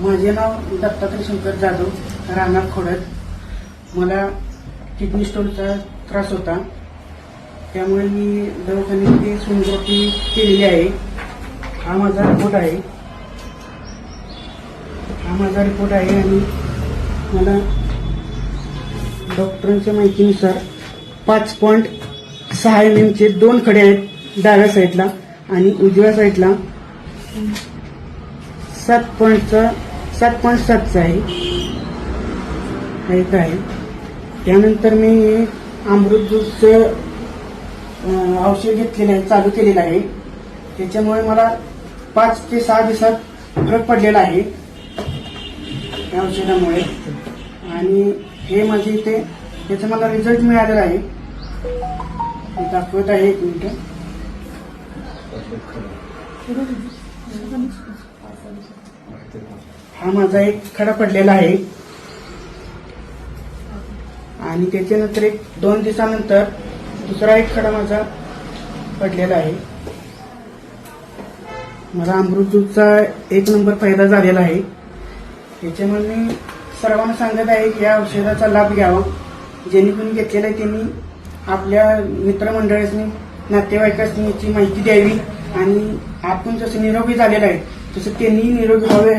माझे नाव दत्तात्रय शंकर जाधव राहणार खोडत मला किडनी स्टोनचा त्रास होता. त्यामुळे मी दवाखान्याची सोनोग्राफी केलेली आहे. हा माझा रिपोर्ट आहे. हा माझा रिपोर्ट आहे आणि मला डॉक्टरांच्या माहितीनुसार पाच पॉईंट सहा एम एमचे दोन खडे आहेत डाव्या साईडला आणि उजव्या साईडला सात पॉईंटचा सात पॉईंट सातचा आहे. हा एक आहे त्यानंतर मी अमृत ज्यूसचं औषध घेतलेलं आहे चालू केलेलं आहे. त्याच्यामुळे मला पाच ते सहा दिवसात फरक पडलेला आहे. या औषधामुळे. आणि हे माझे इथे त्याचा मला रिझल्ट मिळालेला आहे. दाखवत आहे एक मिनिट. हा माझा एक खडा पडलेला आहे. आणि त्याच्यानंतर एक दोन दिवसानंतर दुसरा एक खडा माझा पडलेला आहे. मला अमृत एक नंबर फायदा झालेला आहे. त्याच्यामुळे मी सर्वांना सांगत आहे की या औषधाचा लाभ घ्यावा. ज्यांनी कोणी घेतलेला आहे त्यांनी आपल्या मित्रमंडळांनी नातेवाईकांनी याची माहिती द्यावी. आणि आपण जसं निरोगी झालेलं आहे तसं त्यांनी निरोगी व्हावे.